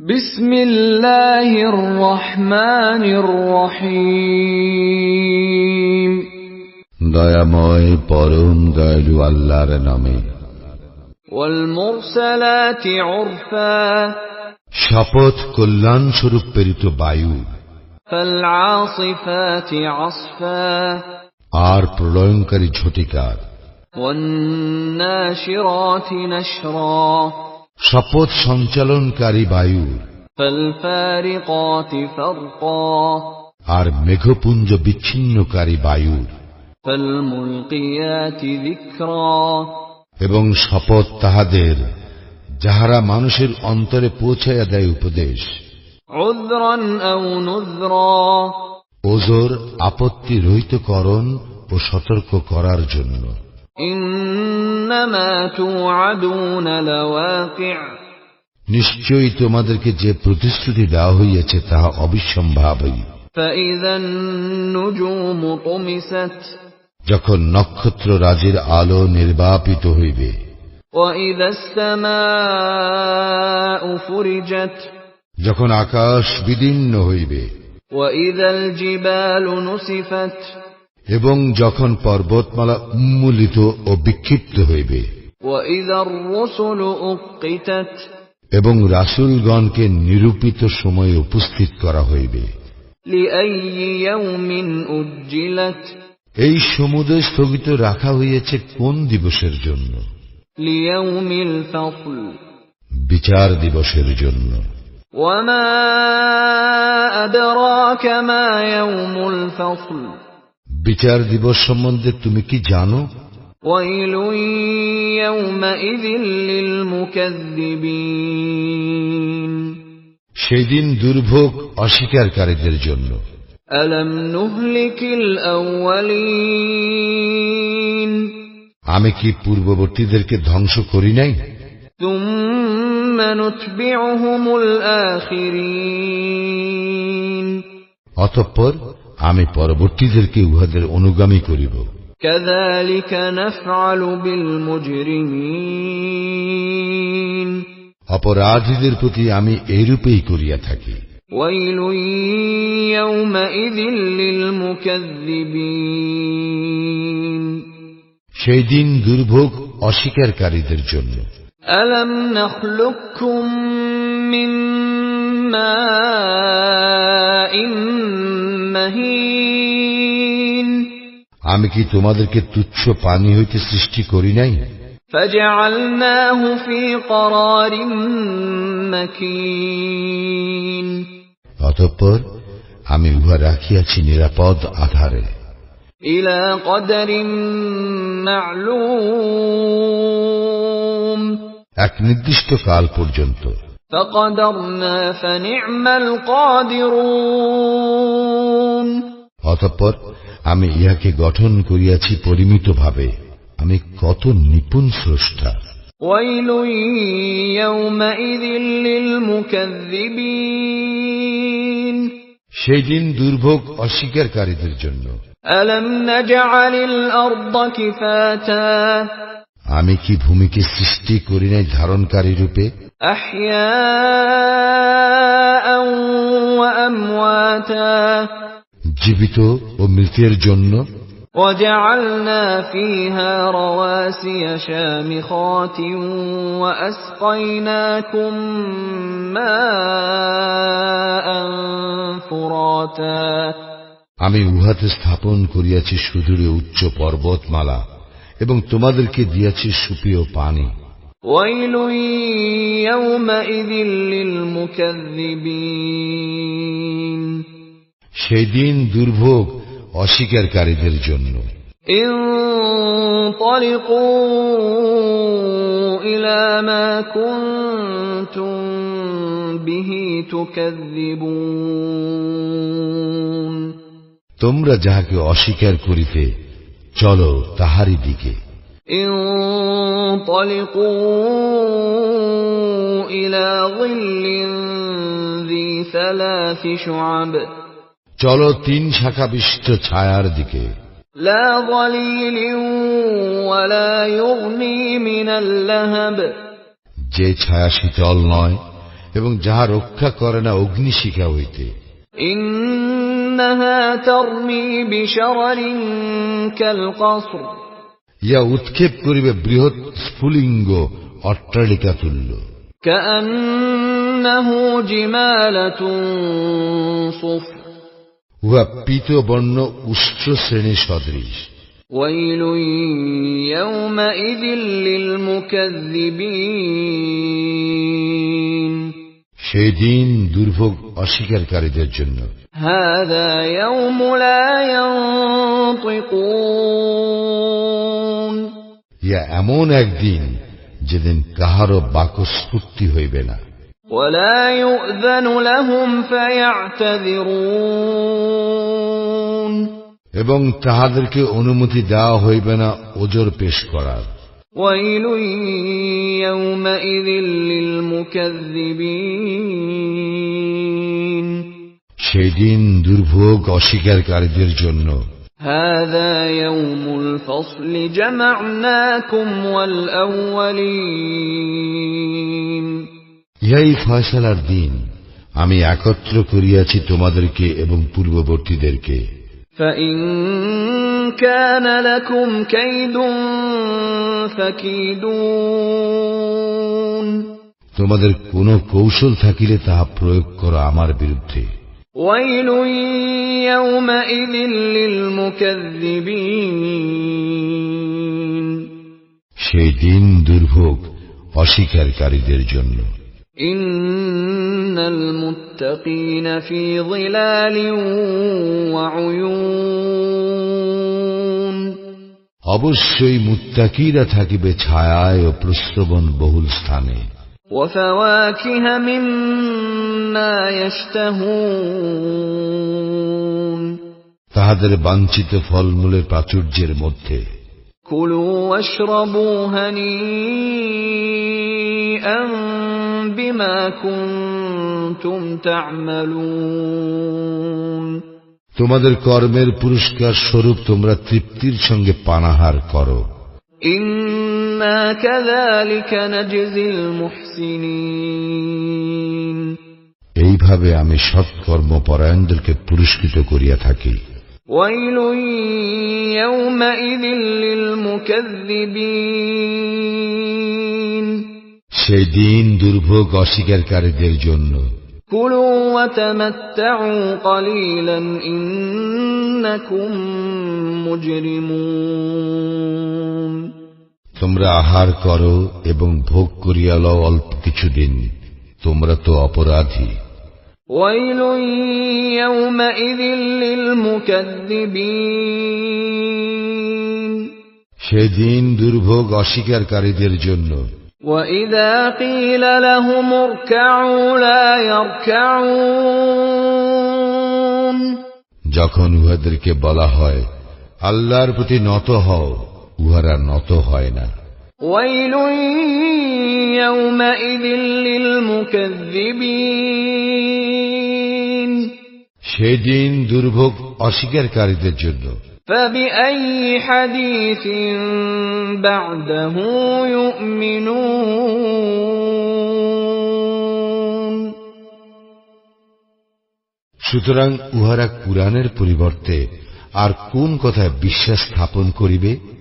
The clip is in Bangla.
بسم الله الرحمن الرحيم দয়াময় পরম দয়ালু আল্লাহর নামে والمرسلات عرفا শপথ কল্যাণ স্বরূপ প্রেরিত বায়ু فالعاصفات عصفا আর প্রলয়ঙ্কারী ঝটিকার والناشرات نشرا শপথ সঞ্চালনকারী বায়ুর আর মেঘপুঞ্জ বিচ্ছিন্নকারী বায়ুর এবং শপথ তাহাদের যাহারা মানুষের অন্তরে পৌঁছাইয়া দেয় উপদেশ। ওজোর আপত্তি রহিতকরণ ও সতর্ক করার জন্য। নিশ্চয়ই তোমাদেরকে যে প্রতিশ্রুতি দেওয়া হইয়াছে তাহা অবিসম্ভাবী فإذا النجوم طمست যখন নক্ষত্র রাজের আলো নির্বাপিত হইবে وإذا السماء فرجت যখন আকাশ বিদীর্ণ হইবে وإذا الجبال نسفت এবং যখন পর্বতমালা উন্মূলিত ও বিক্ষিপ্ত হইবে وإذا الرسل أقتت এবং রাসুলগণকে নিরূপিত সময়ে উপস্থিত করা হইবে لأي يوم أجلت এই সমুদয় স্থগিত রাখা হইয়াছে কোন দিবসের জন্য ليوم الفصل বিচার দিবসের জন্য وما أدراك ما يوم الفصل বিচার দিবস সম্বন্ধে তুমি কি জানো? সেদিন দুর্ভোগ অস্বীকারীদের জন্য। আমি কি পূর্ববর্তীদেরকে ধ্বংস করি নাই? অতঃপর আমি পরবর্তীদেরকে উহাদের অনুগামী করিব كذلك نفعل بالمجرمين অপরাধীদের প্রতি আমি এইরূপেই করিয়া থাকি ويل يومئذ للمكذبين সেই দিন দুর্ভোগ অস্বীকারীদের জন্য ألم نخلقكم من ماء আমি কি তোমাদেরকে তুচ্ছ পানি হইতে সৃষ্টি করি নাই فجعلناه في قرار مكين অতঃপর আমি উহা রাখিয়াছি নিরাপদ আধারে إلى قدر معلوم এক নির্দিষ্ট কাল পর্যন্ত فقدرنا فنعم القادرون অতঃপর আমি ইহাকে গঠন করিয়াছি পরিমিতভাবে আমি কত নিপুণ স্রষ্টা ويل يومئذ للمكذبين সেই দিন দুর্ভোগ অস্বীকারীদের জন্য ألم نجعل الأرض كفاتا আমি কি ভূমিকে সৃষ্টি করি নাই ধারণকারী রূপে أحياء وأمواتا জীবিত ও মৃতের জন্য وجعلنا فيها رواسي شامخات وأسقيناكم ماء فراتا আমি উহাতে স্থাপন করিয়াছি সুদূরে উচ্চ পর্বতমালা এবং তোমাদেরকে দিয়াছি সুপীয় পানি ويل يومئذ للمكذبين সেই দিন দুর্ভোগ অস্বীকারীদের জন্য انطلقوا إلى ما كنتم به تكذبون তোমরা যাহাকে অস্বীকার করিতে চলো তাহারই দিকে انطلقوا إلى ظل ذي ثلاث شعب চলো তিন শাখা বিশিষ্ট ছায়ার দিকে لا ظليل ولا يغني من اللهب যে ছায়া শীতল নয় এবং যাহা রক্ষা করে না অগ্নিশিখা হইতে إنها ترمي بشرر كالقصر ইয়া উৎক্ষেপ করিবে বৃহৎ স্ফুলিঙ্গ অট্টালিকা তুল্য كأنه جمالة صفر উহা পীত বর্ণ উষ্ট্র শ্রেণী সদৃশ ويل يومئذ للمكذبين সেই দিন দুর্ভোগ অস্বীকারীদের জন্য هذا يوم لا ينطقون ইয়া এমন একদিন যেদিন কাহারও বাকস্ফূর্তি হইবে না ولا يؤذن لهم فيعتذرون এবং তাহাদেরকে অনুমতি দেওয়া হইবে না ওজোর পেশ করার ويل يومئذ للمكذبين সেই দিন দুর্ভোগ অস্বীকারীদের জন্য هذا يوم الفصل جمعناكم والأولين ইহাই ফয়সালার দিন। আমি একত্র করিয়াছি তোমাদেরকে এবং পূর্ববর্তীদেরকে। তোমাদের কোন কৌশল থাকিলে তাহা প্রয়োগ করো আমার বিরুদ্ধে। সেই দিন দুর্ভোগ অস্বীকারীদের জন্য। إن المتقين في ظلال وعيون অবশ্যই মুত্তাকিরা থাকিবে ছায়ায় ও প্রশ্রবণ বহুল স্থানে وفواكه مما يشتهون তাহাদের বাঞ্ছিত ফলমূলের প্রাচুর্যের মধ্যে كلوا واشربوا هنيئا بما كنتم تعملون তোমাদের কর্মের পুরস্কার স্বরূপ তোমরা তৃপ্তির সঙ্গে পানাহার করো إنا كذلك نجزي المحسنين এইভাবে আমি সৎকর্ম পরায়ণদেরকে পুরস্কৃত করিয়া থাকি সেদিন দুর্ভোগ অস্বীকারীদের জন্য। তোমরা আহার করো এবং ভোগ করিয়া লও অল্প কিছুদিন। তোমরা তো অপরাধী। সেদিন দুর্ভোগ অস্বীকারীদের জন্য وإذا قيل لهم اركعوا لا يركعون যখন উহাদেরকে বলা হয় আল্লাহর প্রতি নত হও উহারা নত হয় না ويل يومئذ للمكذبين সেদিন দুর্ভোগ অস্বীকারীদের জন্য। সুতরাং উহারা কুরানের পরিবর্তে আর কোন কথায় বিশ্বাস স্থাপন করিবে?